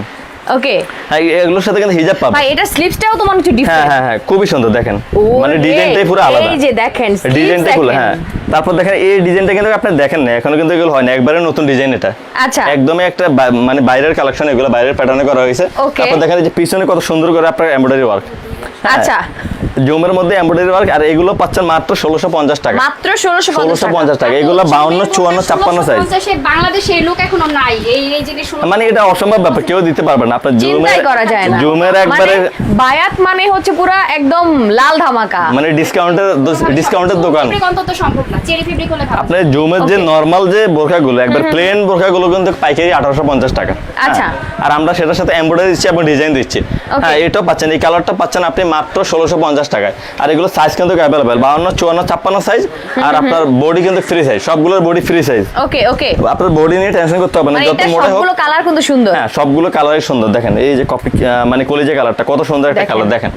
ওকে হ্যাঁ এগুলোর সাথে কিন্তু হিজাব পাবেন। ভাই এটা স্লিপসটাও তো মনে হচ্ছে ডিফারেন্ট হ্যাঁ হ্যাঁ খুবই সুন্দর দেখেন। মানে ডিজাইনটাই পুরো আলাদা। এই যে দেখেন ডিজাইনটা খুলে হ্যাঁ। তারপর দেখেন এই ডিজাইনটা কিন্তু আপনি দেখেন না এখনও কিন্তু এগুলো হয় না। একবারে নতুন ডিজাইন এটা। আচ্ছা। একদমই একটা মানে বাইরের কালেকশন এগুলো বাইরের প্যাটার্নে করা হয়েছে. তারপর দেখেন এই যে পিছনে কত সুন্দর করে আপনার এমব্রয়ডারি ওয়ার্ক আচ্ছা জুমের মধ্যে এমব্রয়ডারি ওয়ার্ক আর এগুলো পাচ্ছেন মাত্র ষোলোশো পঞ্চাশ টাকা। মাত্র ষোলোশো ষোলোশো পঞ্চাশ টাকা। এগুলো বাউন্ন চুয়ান্ন ছাপ্পান্ন সাইজ পঞ্চাশে বাংলাদেশে এই লোক এখনও নাই। এই এই জিনিস মানে এটা অসম্ভব ব্যাপার কেউ দিতে পারবে না। আপনার জুমের করা যায় না। জুমের একবারে মানে বায়াত মানে হচ্ছে পুরো একদম লাল ধামাকা। মানে ডিসকাউন্টের ডিসকাউন্টের দোকান। ফেব্রিক অন্তত সম্ভব না। চেরি ফেব্রিক হলে ভালো। আপনার জুমের যে. নর্মাল যে বোরখাগুলো একবার প্লেন বোরখাগুলো কিন্তু পাইকারি আঠারোশো পঞ্চাশ টাকা। আচ্ছা। হ্যাঁ। আর আমরা সেটার সাথে এমব্রয়ডারি দিচ্ছি এবং ডিজাইন দিচ্ছি। হ্যাঁ এটাও পাচ্ছেন এই কালারটা পাচ্ছেন আপনি মাত্র ষোলোশো পঞ্চাশ টাকায়। আর এগুলো সাইজ কিন্তু অ্যাভেলেবেল বাউন্ন চুয়ান্ন ছাপ্পান্ন সাইজ আর আপনার বডি কিন্তু ফ্রি সাইজ সবগুলোর body free size okay okay আপনার বডি নিয়ে টেনশন করতে হবে না মানে যত মোটা হোক। সবগুলো কালার কিন্তু সুন্দর। হ্যাঁ সবগুলো কালারই সুন্দর। দেখেন এই যে কপি মানে কলিজা কালারটা কত সুন্দর একটা কালার দেখেন।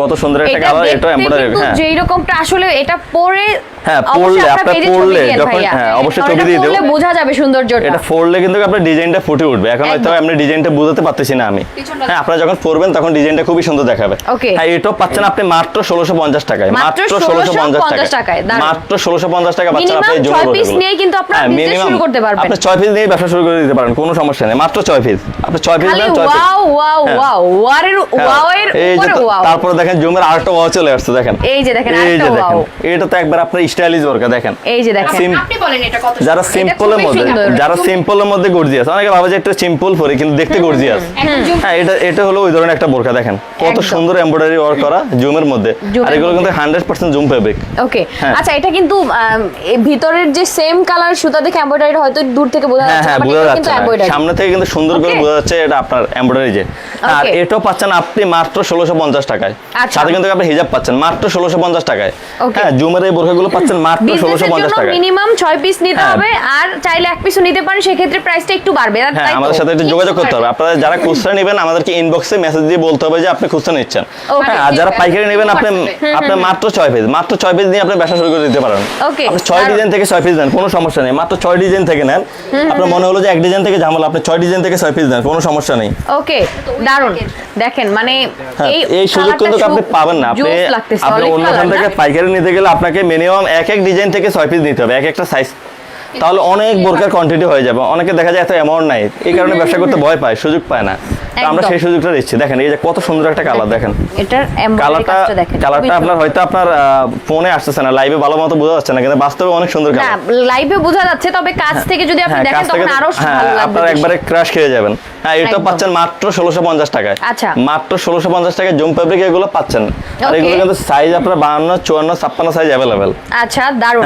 কত সুন্দর একটা কালার এটা এমব্রয়ডারি হ্যাঁ। যেই রকমটা আসলে এটা পরে হ্যাঁ, পরলে, আপনার দিয়েন যখন- হ্যাঁ, অবশ্যই ছবি দিয়ে দেবো। বোঝা যাবে সৌন্দর্যটা। এটা ফোরলে কিন্তু আপনার ডিজাইনটা ফুটে উঠবে। এখন হয়তো। আপনি ডিজাইনটা বুঝতে পারতেছি না আমি। হ্যাঁ আপনারা যখন পরবেন তখন ডিজাইনটা খুবই সুন্দর দেখাবে। হ্যাঁ এটাও পাচ্ছেন আপনি মাত্র ষোলোশো পঞ্চাশ টাকায়। মাত্র মাত্র ষোলোশো 1650 পঞ্চাশ টাকায়, মাত্র ষোলোশো পঞ্চাশ টাকা পাচ্ছেন আপনি এই ছয় জন্য piece কিন্তু আপনারা হ্যাঁ, শুরু করতে পারবেন। আপনি ছয় পিস নিয়ে ব্যবসা শুরু করে দিতে পারেন কোনো সমস্যা নেই। মাত্র ছয় পিস আপনি ছয় পিস নেন ছয় পিস ওয়াও ওয়াও হ্যাঁ। ওয়াও ওয়ারের ওয়াও এর উপরে তো- ওয়াও। তারপরে দেখেন জুমের আরেকটা ওয়াও চলে আসছে দেখেন। এই যে দেখেন, এই আরেকটা যে এটা তো একবার আপনার স্টাইলিশ বোরকা দেখেন। এই যে দেখেন। আপনি বলেন এটা কত যারা সিম্পলের মধ্যে যারা সিম্পলের মধ্যে গর্জিয়াস অনেকে ভাবে যে একটু সিম্পল পরে কিন্তু দেখতে গর্জিয়াস হ্যাঁ এটা এটা হলো ওই ধরনের একটা বোরকা দেখেন। কত সুন্দর এমব্রয়ডারি ওয়ার্ক করা জুমের মধ্যে। আর এগুলো কিন্তু hundred percent zoom fabric okay হ্যাঁ। আচ্ছা এটা কিন্তু এই ভিতরের যে সেম কালার সুতা দেখে এমব্রয়ডারি হয়তো দূর থেকে বোঝা হ্যাঁ যাচ্ছে হ্যাঁ বোঝা যাচ্ছে। এমব্রয়ডারি সামনে থেকে কিন্তু সুন্দর করে বোঝা যাচ্ছে এটা আপনার এমব্রয়ডারি যে। আর এটাও পাচ্ছেন আপনি মাত্র ষোলোশো পঞ্চাশ টাকায়। আচ্ছা। সাথে কিন্তু আপনি হিজাব পাচ্ছেন মাত্র ষোলোশো পঞ্চাশ টাকায়। হ্যাঁ জুমের এই বোরকাগুলো পাচ্ছেন মাত্র ষোলোশো বিজনেসের পঞ্চাশ জন্য টাকায় মিনিমাম ছয় পিস নিতে হ্যাঁ। হবে আর চাইলে এক পিসও নিতে পারেন সেক্ষেত্রে প্রাইসটা একটু বাড়বে। হ্যাঁ আমাদের সাথে একটু যোগাযোগ করতে হবে। আপনারা যারা খুচরা নেবেন আমাদেরকে ইনবক্সে মেসেজ দিয়ে বলতে হবে যে আপনি খুচরা নিচ্ছেন। হ্যাঁ আর যারা পাইকারি নেবেন আপনি আপনি মাত্র ছয় পিস মাত্র ছয় পিস দিয়ে আপনি ব্যবসা শুরু করে দিতে পারেন। Okay, আপনি ছয় দারুণ। ডিজাইন থেকে ছয় পিস দেন কোনো সমস্যা নেই। মাত্র ছয় ডিজাইন থেকে নেন। আপনার মনে হলো যে এক ডিজাইন থেকে ঝামেলা আপনি ছয় ডিজাইন থেকে ছয় পিস দেন কোনো সমস্যা নেই। ওকে দারুণ দেখেন। মানে এই সুযোগ কিন্তু আপনি পাবেন না। আপনি আপনি olive অন্য colour থেকে পাইকারি নিতে গেলে আপনাকে মিনিমাম এক এক ডিজাইন থেকে ছয় পিস নিতে হবে এক একটা সাইজ তাহলে অনেক বোরকার কোয়ান্টিটি হয়ে যাবে। অনেকে দেখা যায় এত অ্যামাউন্ট নাই। এই কারণে ব্যবসা করতে ভয় পায় সুযোগ পায় না। আমরা সেই সুযোগটা দিচ্ছি। দেখেন এই যে কত সুন্দর একটা কালার দেখেন। এটার কালারটা দেখেন। কালারটা আপনার হয়তো আপনার ফোনে আসতেছে না। লাইভে ভালো মতো বোঝা যাচ্ছে না কিন্তু বাস্তবে অনেক সুন্দর কালার লাইভে বোঝা যাচ্ছে তবে কাছ থেকে যদি আপনি হ্যাঁ দেখেন তখন আরও হ্যাঁ ভালো লাগবে আপনার একবারে ক্রাশ খেয়ে যাবেন। হ্যাঁ এটা পাচ্ছেন মাত্র ষোলোশো পঞ্চাশ টাকায় আচ্ছা। মাত্র ষোলোশো পঞ্চাশ টাকায় জুম ফেব্রিক এগুলো পাচ্ছেন। আর এগুলো কিন্তু সাইজ আপনার বাহান্ন চুয়ান্ন ছাপ্পান্ন সাইজ অ্যাভেলেবেল আচ্ছা দারুণ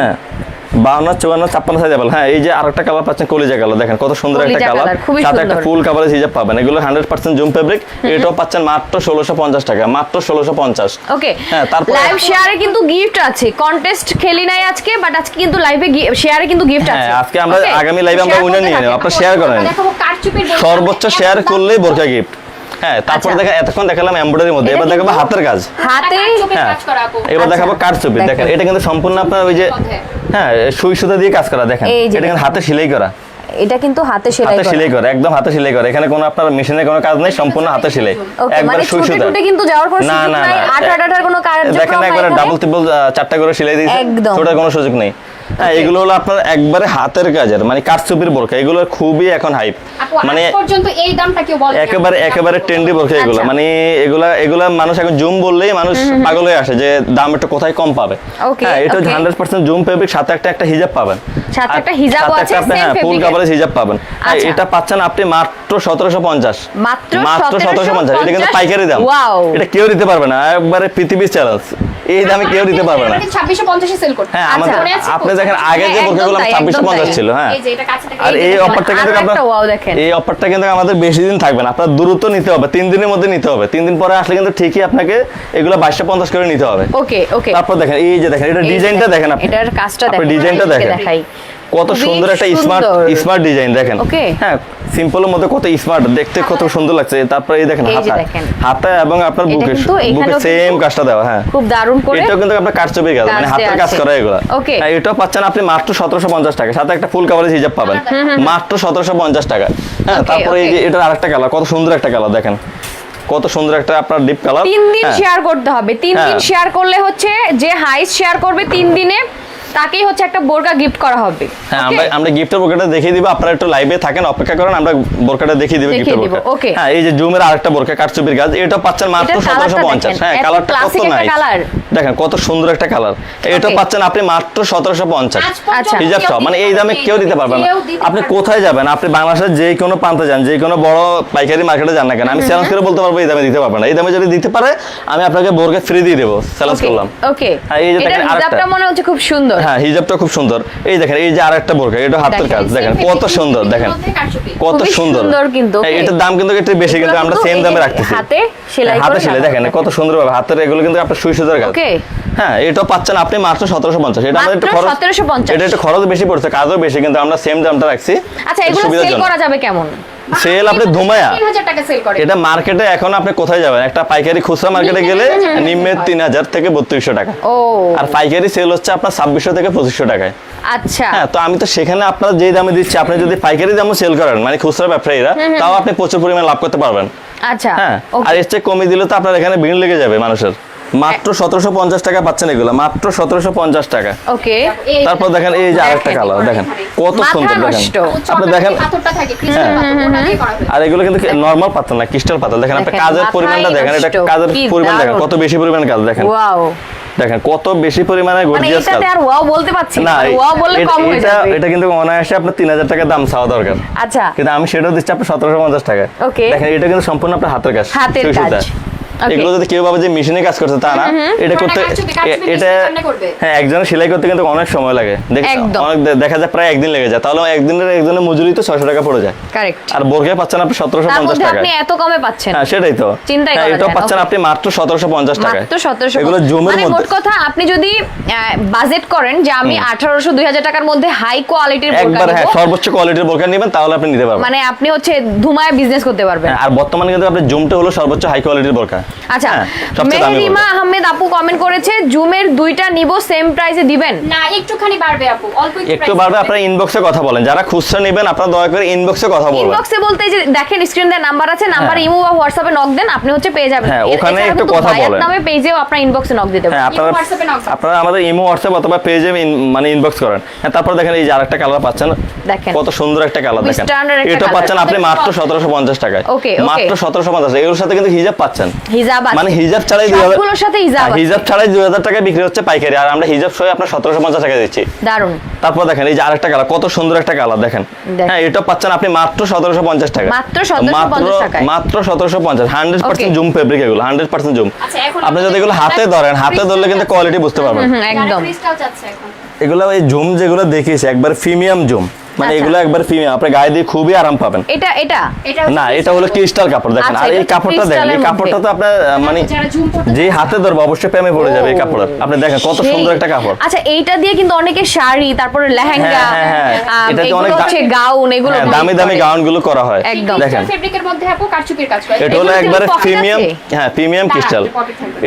বাহান্ন চুয়ান্ন ছাপ্পান্ন সাইজ হ্যাঁ এই যে আরেকটা কালার পাচ্ছেন কলিজা কালার দেখেন কত সুন্দর একটা কালার সাথে একটা ফুল কাভারেজ হিজাব পাবেন। এগুলো হান্ড্রেড পার্সেন্ট জুম ফেব্রিক এটাও পাচ্ছেন মাত্র ষোলোশো পঞ্চাশ টাকা মাত্র ষোলোশো পঞ্চাশ। ওকে হ্যাঁ, তারপরে- লাইভ শেয়ারে কিন্তু গিফট আছে। কন্টেস্ট খেলি নাই আজকে বাট আজকে কিন্তু লাইভে শেয়ারে কিন্তু গিফট আছে। হ্যাঁ আজকে আমরা আগামী লাইভে আমরা উইনার নিয়ে নেব। আপনারা শেয়ার করেন। সর্বোচ্চ শেয়ার করলেই বোরকা গিফট হ্যাঁ তারপর আচ্ছা। দেখা এতক্ষণ দেখালাম এমব্রয়ডারির মধ্যে। এটা এবার দেখাবো কিন্তু- হাতের কাজ। হাতে হ্যাঁ কাজ করা এবার আচ্ছা, দেখাবো দেখেন। এটা কিন্তু সম্পূর্ণ আপনার ওই যে হ্যাঁ সুই সুতা দিয়ে কাজ করা দেখেন। এটা কিন্তু হাতে সেলাই করা। এটা কিন্তু হাতে সেলাই হাতে সেলাই করা একদম হাতে সেলাই করা। এখানে কোনো আপনার মেশিনের কোনো কাজ নেই সম্পূর্ণ হাতে সেলাই। ওকে একবার মানে সুই সুতা। কিন্তু যাওয়ার না না দেখেন একবারে। ডাবল টিবল চারটা করে সেলাই দিয়েছে। একদম। ছোটার কোনো সুযোগ নেই। হ্যাঁ এগুলো হলো আপনার একবারে হাতের কাজের মানে বোরকা এগুলো খুবই এখন হাইপ মানে পর্যন্ত এই দামটা কেউ বলেনি। একেবারে একেবারে ট্রেন্ডি বোরকা এগুলো। আচ্ছা। মানে এগুলা এগুলা মানুষ এখন জুম বললেই মানুষ পাগল হয়ে আসে যে দাম একটু কোথায় কম পাবে। হ্যাঁ এটা okay. Hundred percent zoom fabric সাথে একটা একটা হিজাব পাবেন। সাথে একটা আছে, হ্যাঁ ফুল। হিজাব পাবেন। হ্যাঁ আচ্ছা। এটা পাচ্ছেন আপনি মাত্র সতেরোশো পঞ্চাশ। মাত্র মাত্র সতেরোশো পঞ্চাশ। এটা কিন্তু পাইকারি দাম। এটা কেউ দিতে পারবে না। একবারে পৃথিবীর চ্যালেঞ্জ এই দামে কেউ দিতে পারবে না। 2650 সেল করতে। হ্যাঁ আচ্ছা। আমাদের আপনি দেখেন আগে যে হ্যাঁ, বোরকাগুলো। ছিল হ্যাঁ। এই যে এটা কাছে থেকে আর এই এই অফারটা কিন্তু আরও আপনার দেখেন। এই অফারটা কিন্তু আমাদের বেশি দিন থাকবে না। আপনার দ্রুত নিতে হবে তিন দিনের মধ্যে নিতে হবে। তিন দিন পরে আসলে কিন্তু ঠিকই আপনাকে এগুলো বাইশশো পঞ্চাশ করে নিতে হবে। ওকে ওকে। তারপর দেখেন এই যে দেখেন এটা ডিজাইনটা দেখেন, দেখেন আপনি। এটার কাজটা দেখেন, ডিজাইনটা দেখেন। দেখাই। কত সুন্দর একটা স্মার্ট। স্মার্ট ডিজাইন দেখেন। Okay. হ্যাঁ সিম্পলের মধ্যে কত স্মার্ট দেখতে কত সুন্দর লাগছে। তারপরে এই দেখেন হাতা। হাতা এবং আপনার বুকে বুকে সেম কাজটা দেওয়া হ্যাঁ। খুব দারুণ করে এটাও কিন্তু আপনার কাঠচুপির কাজ মানে হাতের কাজ করা এগুলো। Okay. হ্যাঁ, এটাও পাচ্ছেন আপনি মাত্র সতেরোশো পঞ্চাশ টাকা। সাথে একটা ফুল কাভারেজ হিজাব পাবেন। মাত্র সতেরোশো পঞ্চাশ টাকা। হ্যাঁ তারপরে এই যে. এটার আরেকটা কালার কত সুন্দর একটা কালার দেখেন। কত সুন্দর একটা আপনার ডিপ কালার তিন দিন শেয়ার করতে হবে। তিন দিন হ্যাঁ। শেয়ার করলে হচ্ছে যে হাইস্ট শেয়ার করবে তিন দিনে তাকেই হচ্ছে একটা বোরকা গিফট করা হবে হ্যাঁ? আমরা আমরা গিফটের বোরকাটা দেখিয়ে দিব আপনারা একটু লাইভে থাকেন অপেক্ষা করেন আমরা বোরকাটা দেখিয়ে দিব গিফটের বোরকা। okay. হ্যাঁ এই যে জুমের আরেকটা বোরকা কাঠচুপির কাজ এটা পাচ্ছেন মাত্র এটার সতেরোশো colourটা পঞ্চাশ। দেখেন, হ্যাঁ কালারটা কত নাই দেখেন কত সুন্দর একটা কালার এটা পাচ্ছেন আপনি মাত্র সতেরোশো পঞ্চাশ। আজ পর্যন্ত আচ্ছা। হিজাব সহ মানে এই দামে কেউ দিতে পারবে না। আপনি কোথায় যাবেন? আপনি বাংলাদেশের যে কোনো প্রান্তে যান যে কোনো বড় পাইকারি মার্কেটে যান না কেন আমি চ্যালেঞ্জ করে বলতে পারব এই দামে দিতে পারবে না। এই দামে যদি দিতে পারে আমি আপনাকে বোরকে ফ্রি দিয়ে দেবো চ্যালেঞ্জ করলাম। ওকে হ্যাঁ, এই যে দেখেন আরেকটা। মনে হচ্ছে খুব সুন্দর। হ্যাঁ হিজাবটা খুব সুন্দর। এই দেখেন এই যে আরেকটা বোরকা এটা হাতের কাজ। দেখেন কত সুন্দর দেখেন কত সুন্দর। কিন্তু, এটার দাম কিন্তু একটু বেশি কিন্তু আমরা সেম দামে রাখতেছি। হাতে সেলাই হ্যাঁ, হাতে সেলাই দেখেন কত সুন্দর ভাবে হাতের এগুলো কিন্তু আপনার সুই সুতার কাজ। হ্যাঁ এটা পাচ্ছেন আপনি মাত্র সতেরোশো পঞ্চাশ। এটা আমাদের একটু খরচ 1750 এটা একটু খরচ বেশি পড়ছে কাজও বেশি কিন্তু আমরা সেম দামটা রাখছি। আচ্ছা এগুলো সেল করা যাবে কেমন? সেল আপনি ধুমায়া। এটা মার্কেটে এখন আপনি কোথায় যাবেন? একটা পাইকারি খুচরা মার্কেটে গেলে নিম্নে তিন হাজার থেকে বত্রিশশো টাকা। ও। আর পাইকারি সেল হচ্ছে আপনার ছাব্বিশশো থেকে পঁচিশশো টাকায়। আচ্ছা। হ্যাঁ তো আমি তো সেখানে আপনার যে দামে দিচ্ছি আপনি যদি পাইকারি দামও সেল করেন মানে খুচরা ব্যবসায়ীরা তাও আপনি প্রচুর পরিমাণ লাভ করতে পারবেন। আচ্ছা হ্যাঁ আর এর চেয়ে কমে দিলে তো আপনার এখানে ভিড় লেগে যাবে মানুষের। মাত্র সতেরোশো পঞ্চাশ টাকা পাচ্ছেন এগুলো। মাত্র সতেরোশো পঞ্চাশ টাকা। ওকে তারপর দেখেন এই যে আরেকটা কালার দেখেন কত সুন্দর দেখেন। আপনি দেখেন আর এগুলো কিন্তু নর্মাল পাতা না ক্রিস্টাল পাতা দেখেন আপনি কাজের পরিমাণটা দেখেন এটা কাজের পরিমাণ দেখেন কত বেশি পরিমাণ কাজ দেখেন। ওয়াও দেখেন কত বেশি পরিমাণে মানে গর্জিয়াস কাজ। এটাতে আর ওয়াও বলতে পারছি না ওয়াও বললে এটা- কম হয়ে যাবে। এটা কিন্তু অনায়াসে আপনার তিন হাজার টাকা দাম চাওয়া দরকার। আচ্ছা। কিন্তু আমি সেটাও দিচ্ছি আপনার সতেরোশো পঞ্চাশ টাকা Okay. দেখেন এটা কিন্তু সম্পূর্ণ আপনার হাতের কাজ হাতের কাজ। এগুলো যদি কেউ ভাবে যে মেশিনে কাজ করছে তা না। এটা করতে এটা। হ্যাঁ একজনের সেলাই করতে কিন্তু অনেক সময় লাগে। দেখ- অনেক দেখা যায় প্রায় একদিন লেগে যায়। তাহলে একদিনের একজনের মজুরি তো ছয়শো টাকা পড়ে যায়। আর বোরকে পাচ্ছেন আপনি সতেরোশো তার পঞ্চাশ টাকা আপনি এত কমে পাচ্ছেন। হ্যাঁ সেটাই তো। চিন্তাই হ্যাঁ, এটাও পাচ্ছেন আপনি মাত্র সতেরোশো পঞ্চাশ টাকা এগুলো জুমের মানে মোট মধ্যে। কথা আপনি যদি বাজেট করেন যে আমি আঠারোশো দুই হাজার টাকার মধ্যে হাই কোয়ালিটির একবার হ্যাঁ সর্বোচ্চ কোয়ালিটির বোরকা নেবেন তাহলে আপনি নিতে পারবেন। মানে আপনি হচ্ছে ধুমায় বিজনেস করতে পারবেন। হ্যাঁ, আর বর্তমানে কিন্তু আপনার জুমটা হলো সর্বোচ্চ হাই কোয়ালিটির বোরকা আচ্ছা হ্যাঁ, মেহরিমা আহমেদ আপু কমেন্ট করেছে জুমের দুইটা নিব সেম প্রাইসে দিবেন। না একটুখানি বাড়বে আপু অল্প একটু বাড়বে। আপনারা ইনবক্সে কথা বলেন। যারা খুচরা নেবেন আপনারা দয়া করে ইনবক্সে কথা বলবেন। ইনবক্সে বলতে যে দেখেন স্ক্রিন নাম্বার আছে নাম্বার হ্যাঁ। ইমো বা হোয়াটসঅ্যাপে নক দেন আপনি হচ্ছে পেয়ে যাবেন। হ্যাঁ, ওখানে একটু কথা বলেন। নামে পেজেও আপনার ইনবক্সে নক দিতে পারেন আপনারা আপনারা আমাদের ইমো হোয়াটসঅ্যাপ অথবা পেজে মানে ইনবক্স করেন। হ্যাঁ তারপর দেখেন এই যে আরেকটা কালার পাচ্ছেন। দেখেন। কত সুন্দর একটা কালার দেখেন। এটা পাচ্ছেন আপনি মাত্র সতেরোশো পঞ্চাশ টাকায়। Okay, okay. মাত্র সতেরোশো পঞ্চাশ। এগুলোর সাথে কিন্তু হিজাব পাচ্ছেন। হিজাব আছে। মানে হিজাব ছাড়াই সবগুলোর সাথে হিজাব হ্যাঁ, হিজাব ছাড়াই দুই হাজার টাকায় বিক্রি হচ্ছে পাইকারি। আর আমরা হিজাব সহ আপনার সতেরোশো পঞ্চাশ টাকা দিচ্ছি। দারুণ তারপর দেখেন এই যে আরেকটা কালার কত সুন্দর একটা কালার দেখেন। হ্যাঁ এটা পাচ্ছেন আপনি মাত্র সতেরোশো পঞ্চাশ টাকা মাত্র 1750 টাকায়। মাত্র সতেরোশো পঞ্চাশ hundred percent Okay. Zoom fabric এগুলো হান্ড্রেড পার্সেন্ট জুম আচ্ছা, আপনি যদি এগুলো হাতে ধরেন হাতে ধরলে কিন্তু কোয়ালিটি বুঝতে পারবেন। একদম। এগুলো এই জুম যেগুলো দেখিয়েছি একবার প্রিমিয়াম জুম মানে আচ্ছা। এগুলো একবার প্রিমিয়াম আপনি গায়ে দিয়ে খুবই আরাম পাবেন। এটা এটা? এটা না এটা হলো ক্রিস্টাল কাপড় দেখেন। আচ্ছা, আর এই কাপড়টা দেখেন এই কাপড়টা তো। আপনার মানে যে হাতে ধরবো অবশ্যই প্রেমে পড়ে যাবে এই ও। কাপড়ের আপনি দেখেন কত সুন্দর একটা কাপড়। আচ্ছা এইটা দিয়ে কিন্তু অনেকে শাড়ি তারপরে লেহেঙ্গা হ্যাঁ, হ্যাঁ, হ্যাঁ। এটা দিয়ে অনেক গাউন এগুলো দামি দামি গাউনগুলো করা হয়। একদম। দেখেন। ফেব্রিকের মধ্যে আপু কারচুপির কাজ করে। এটা হলো একবারে প্রিমিয়াম হ্যাঁ প্রিমিয়াম ক্রিস্টাল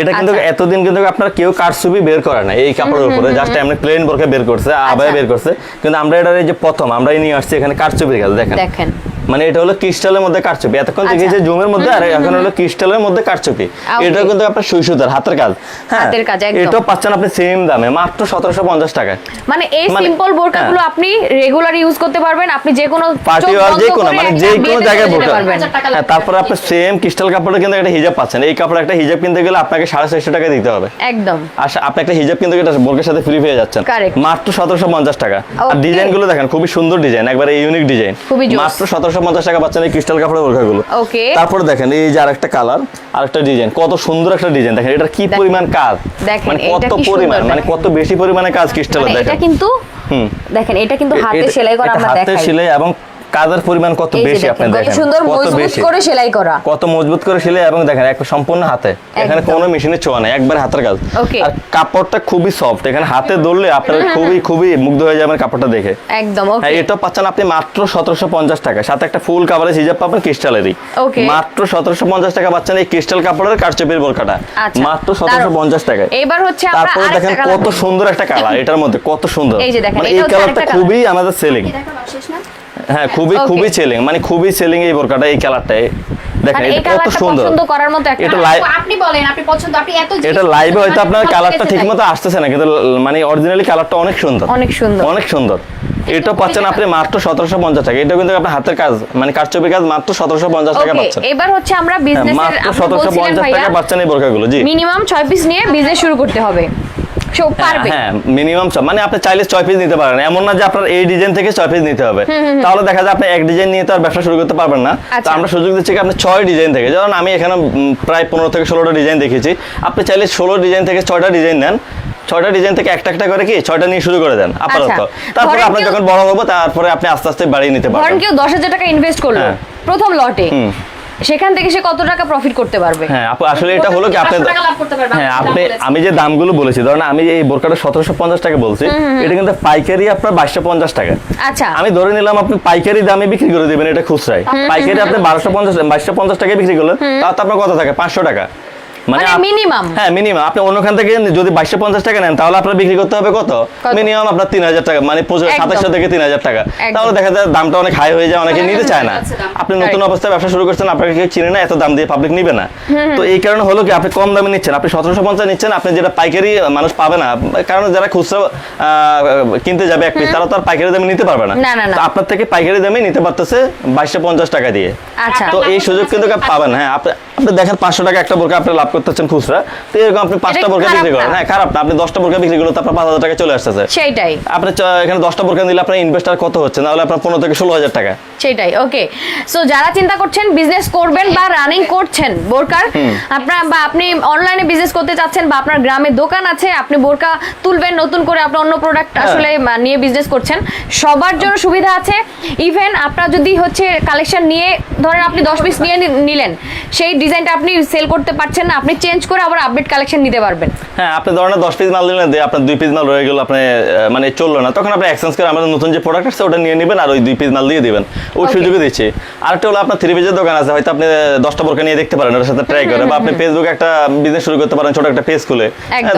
এটা কিন্তু আচ্ছা। এতদিন কিন্তু আপনার কেউ কারসুবি বের করে না এই কাপড়ের উপরে। জাস্ট এমনি প্লেন বোরকা বের করছে আবায়। বের করছে। কিন্তু আমরা এটা এই যে প্রথম আমরা নিয়ে আসছি এখানে কারচুপির কাজ দেখেন। দেখেন। মানে এটা হলো ক্রিস্টালের মধ্যে কারচুপি এতক্ষণ আচ্ছা। দেখেছি জুমের মধ্যে আর এখন হলো ক্রিস্টালের মধ্যে কারচুপি. এটাও কিন্তু আপনার সুই সুতার হাতের কাজ হ্যাঁ হাতের কাজ, একদম। এটাও পাচ্ছেন আপনি সেম দামে মাত্র সতেরোশো পঞ্চাশ টাকায় মানে এই মানে- সিম্পল বোরকাগুলো হ্যাঁ। আপনি রেগুলার ইউজ করতে পারবেন আপনি যে কোনো পার্টি বন্ধ যে কোনো মানে যে কোনো জায়গায় বোরকা টাকা হ্যাঁ। তারপর আপনি সেম ক্রিস্টাল কাপড়ে কিন্তু একটা হিজাব পাচ্ছেন এই কাপড়ে একটা হিজাব কিনতে গেলে আপনাকে সাড়ে চারশো টাকা দিতে হবে একদম আর আপনি একটা হিজাব কিন্তু এটা বোরকের সাথে ফ্রি পেয়ে যাচ্ছেন. মাত্র সতেরোশো পঞ্চাশ টাকা আর Okay. ডিজাইনগুলো দেখেন খুবই সুন্দর ডিজাইন একবারে ইউনিক ডিজাইন মাত্র সতেরোশো পঞ্চাশ টাকা পাচ্ছেন এই ক্রিস্টাল কাপড়ের বোরকাগুলো ওকে তারপরে দেখেন এই যে আরেকটা কালার আরেকটা ডিজাইন কত সুন্দর একটা ডিজাইন দেখেন এটা কি পরিমাণ কাজ? দেখেন, মানে কত পরিমাণ মানে কত বেশি পরিমাণে কাজ ক্রিস্টালের দেখেন এটা কিন্তু হুম। দেখেন এটা কিন্তু হাতে সেলাই করা আমরা দেখাই। হাতে সেলাই এবং কাজের পরিমাণ কত বেশি আপনি দেখেন, কত সুন্দর কত মজবুত বেশি। করে সেলাই করা। কত মজবুত করে সেলাই এবং দেখেন একটা সম্পূর্ণ হাতে। এখানে কোনো মেশিনের ছোঁয়া নাই একবার হাতের কাজ. আর কাপড়টা খুবই সফট এখানে হাতে ধরলে আপনার খুবই খুবই মুগ্ধ হয়ে যাবেন কাপড়টা দেখে। একদম হ্যাঁ ওকে। এটা পাচ্ছেন আপনি মাত্র সতেরোশো পঞ্চাশ টাকা। সাথে একটা ফুল কাভারেজ হিজাব পাবেন ক্রিস্টালেরই. মাত্র সতেরোশো পঞ্চাশ টাকা পাচ্ছেন এই ক্রিস্টাল কাপড়ের কারচুপির বোরকাটা আচ্ছা, মাত্র সতেরোশো দারুণ। পঞ্চাশ টাকায়। এবার হচ্ছে আমরা তারপরে দেখেন কত সুন্দর একটা কালার এটার মধ্যে কত সুন্দর। এই যে দেখেন, মানে এই কালারটা খুবই আমাদের সেলিং হ্যাঁ খুবই খুবই সেলিং মানে খুবই সেলিং এই বোরকাটা এই কালারটা দেখেন মানে এটা কত সুন্দর। পছন্দ করার মতো একটা এটা আপু, আপনি বলেন আপনি পছন্দ আপনি এত জিনিস এটা লাইভে হয়তো আপনার কালারটা লেগেছে ঠিক আসতেছে না কিন্তু মানে অরিজিনালি কালারটা অনেক সুন্দর। অনেক সুন্দর। অনেক সুন্দর। এটা পাচ্ছেন আপনি মাত্র সতেরোশো পঞ্চাশ টাকা। এটা কিন্তু আপনার হাতের কাজ মানে কারচুপি কাজ মাত্র সতেরোশো পঞ্চাশ টাকা ওকে পাচ্ছেন। এবার হচ্ছে আমরা হ্যাঁ, বিজনেসের মাত্র বলছিলেন পঞ্চাশ ভাইয়া টাকা পাচ্ছেন এই বোরকাগুলো জি। মিনিমাম ছয় পিস নিয়ে বিজনেস শুরু করতে হবে। পারবে। হ্যাঁ মিনিমাম মানে আপনি চাইলে ছয় পিস নিতে পারেন। এমন না যে আপনার এই ডিজাইন থেকে ছয় পিস নিতে হবে। তাহলে দেখা যায় আপনি এক ডিজাইন নিয়ে তো আর ব্যবসা শুরু করতে পারবেন না। তো আচ্ছা। আমরা সুযোগ দিচ্ছি আপনি ছয় ডিজাইন থেকে যেমন আমি এখানে প্রায় পনেরো থেকে ষোলোটা ডিজাইন দেখেছি। আপনি চাইলে ষোলো ডিজাইন থেকে ছয়টা ডিজাইন নেন। ছয়টা ডিজাইন থেকে একটা একটা করে কি ছয়টা নিয়ে শুরু করে দেন আপাতত। আচ্ছা। তারপরে আপনার যখন বড় হব তারপরে আপনি আস্তে আস্তে বাড়িয়ে নিতে পারবেন। কেউ দশ হাজার টাকা ইনভেস্ট করল। হ্যাঁ। প্রথম লটে। সেখান থেকে সে কত টাকা প্রফিট করতে পারবে? হ্যাঁ আপু আসলে এটা হলো কি আপনি টাকা লাভ করতে পারবে, হ্যাঁ আপনি। আমি যে দামগুলো বলেছি ধরেন আমি এই বোরকাটা সতেরোশো পঞ্চাশ টাকা বলছি এটা কিন্তু পাইকারি আপনার বাইশশো পঞ্চাশ টাকা। আচ্ছা। আমি ধরে নিলাম আপনি পাইকারি দামে বিক্রি করে দিবেন এটা খুচরায়। পাইকারি আপনি বারোশো পঞ্চাশ বাইশশো পঞ্চাশ টাকা বিক্রি করলেন তাতে আপনার কত থাকে পাঁচশো টাকা। মানে আপ- minimum? হ্যাঁ মিনিমাম আপনি অন্যখান থেকে যদি বাইশশো পঞ্চাশ টাকা নেন তাহলে আপনার বিক্রি করতে হবে কত? মিনিমাম আপনার তিন হাজার টাকা মানে। সাতাশশো থেকে তিন হাজার টাকা। তাহলে দেখা যায় দামটা অনেক হাই হয়ে যায় অনেকে হ্যাঁ, নিতে চায় না। হ্যাঁ, আপনি নতুন অবস্থায় ব্যবসা শুরু করছেন আপনাকে কেউ চিনে না এত দাম দিয়ে পাবলিক নিবে না। তো এই কারণে হলো কি আপনি কম দামে নিচ্ছেন। আপনি সতেরোশো পঞ্চাশ নিচ্ছেন আপনি যেটা পাইকারি মানুষ পাবে না কারণ যারা খুচরা আহ, কিনতে যাবে এক পিস তারা তো আর পাইকারি দামে নিতে পারবে না। না, না, না। আপনার থেকে পাইকারি দামে নিতে পারতেছে বাইশশো পঞ্চাশ টাকা দিয়ে। আচ্ছা। তো এই সুযোগ কিন্তু আপনি পাবেন হ্যাঁ আপনি দেখেন পাঁচশো টাকা একটা বোরকা আপনি লাভ খুচরা তো এরকম আপনি পাঁচটা বোরকা বিক্রি করেন। হ্যাঁ খারাপ না। আপনি দশটা বোরকা বিক্রি করলে তো আপনার পাঁচ হাজার টাকা চলে আসতেছে। সেইটাই। আপনি এখানে দশটা বোরকা নিলে আপনার ইনভেস্টার কত হচ্ছে? আপনার পনেরো থেকে ষোলো হাজার টাকা। সেটাই ওকে সো যারা চিন্তা করছেন বিজনেস করবেন বা রানিং করছেন বোরকার আপনার বা আপনি অনলাইনে বিজনেস করতে চাচ্ছেন বা আপনার গ্রামে দোকান আছে আপনি বোরকা তুলবেন নতুন করে আপনি অন্য প্রোডাক্ট হ্যাঁ। আসলে নিয়ে বিজনেস করছেন সবার জন্য সুবিধা আছে। ইভেন আপনার যদি হচ্ছে কালেকশন নিয়ে ধরেন আপনি দশ পিস নিয়ে নিলেন সেই ডিজাইনটা আপনি সেল করতে পারছেন না আপনি চেঞ্জ করে আবার আপডেট কালেকশন নিতে পারবেন। হ্যাঁ আপনি ধরেন দশ পিস মাল নিলেন দিয়ে আপনার দুই পিস মাল রয়ে গেল আপনি মানে চলল না তখন আপনি এক্সচেঞ্জ করে আমাদের নতুন যে প্রোডাক্ট আছে ওটা নিয়ে নেবেন আর ওই দুই পিস মাল দিয়ে দিবেন। ওই. সুযোগই দিচ্ছি। আরেকটা হলো আপনার থ্রি পিসের দোকান আছে হয়তো আপনি দশটা বোরকা নিয়ে দেখতে পারেন ওর সাথে ট্রাই করে বা আপনি ফেসবুকে একটা বিজনেস শুরু করতে পারেন ছোট একটা পেজ খুলে।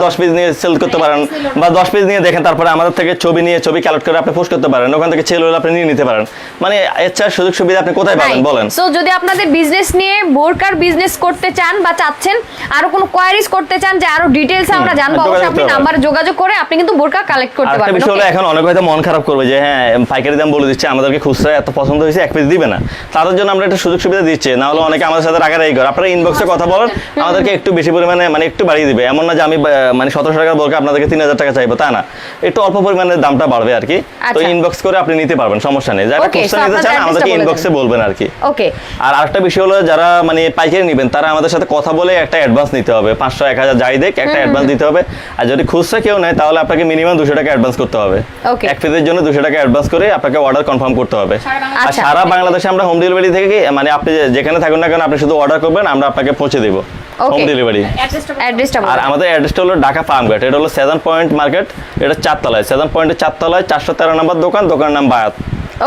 দশ পিস নিয়ে সেল করতে পারেন বা দশ পিস নিয়ে দেখেন তারপরে আমাদের থেকে ছবি নিয়ে ছবি কালেক্ট করে আপনি পোস্ট করতে পারেন ওখান থেকে সেল হলে আপনি নিয়ে নিতে পারেন। মানে এর ছাড়া সুযোগ সুবিধা আপনি কোথায় পাবেন বলেন? সো যদি আপনাদের বিজনেস নিয়ে বোরকার বিজনেস করতে চান বা চাচ্ছেন আরও কোনো কোয়ারিজ করতে চান যে আরও ডিটেইলস আমরা জানব অবশ্যই আপনি নাম্বারে যোগাযোগ করে আপনি কিন্তু বোরকা কালেক্ট করতে পারবেন বিষয় হলো এখন অনেক হয়তো মন খারাপ করবে যে হ্যাঁ পাইকারি দাম বলে দিচ্ছে আমাদেরকে খুচরা এত পছন্দ হয়েছে এক পিস দিবে না। তাদের জন্য আমরা একটা সুযোগ সুবিধা দিচ্ছি না হলে অনেকে আমাদের সাথে রাগারাগি করে। আপনারা ইনবক্সে কথা বলেন আমাদেরকে একটু বেশি পরিমাণে মানে একটু বাড়িয়ে দিবে। এমন না যে আমি মানে সতেরোশো টাকার বলকে আপনাদেরকে তিন হাজার টাকা চাইব তা না। একটু অল্প পরিমাণে দামটা বাড়বে আর কি। তো আচ্ছা। ইনবক্স করে আপনি নিতে পারবেন সমস্যা নেই। যারা খুচরা নিতে চান আমাদেরকে ইনবক্সে বলবেন আর কি। ওকে আর আরেকটা বিষয় হলো যারা মানে পাইকারি নেবেন তারা আমাদের সাথে কথা বলে একটা অ্যাডভান্স নিতে হবে। পাঁচশো এক হাজার যাই দেখ একটা অ্যাডভান্স দিতে হবে। আর যদি খুচরা কেউ নেয় তাহলে আপনাকে মিনিমাম দুশো টাকা অ্যাডভান্স করতে হবে। এক পিসের জন্য দুশো টাকা অ্যাডভান্স করে আপনাকে অর্ডার কনফার্ম করতে হবে। বাংলাদেশে। আর আচ্ছা। সারা বাংলাদেশে আমরা হোম ডেলিভারি থেকে মানে আপনি যেখানে থাকুন না কেন আপনি শুধু অর্ডার করবেন আমরা আপনাকে পৌঁছে দেবো। হোম ডেলিভারি আর আমাদের অ্যাড্রেসটা হলো ঢাকা ফার্মগেট এটা হলো সেভেন পয়েন্ট মার্কেট এটা চারতলায়। সেভেন পয়েন্টের চারতলায় চারশো তেরো নম্বর দোকান দোকানের নাম বায়াত।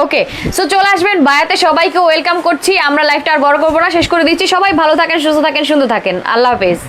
ওকে সো চলে আসবেন বায়াতে। সবাইকে ওয়েলকাম করছি। আমরা লাইফটা আর বড় করব না। শেষ করে দিচ্ছি। সবাই ভালো থাকেন, সুস্থ থাকেন, সুন্দর থাকেন। আল্লাহ হাফেজ।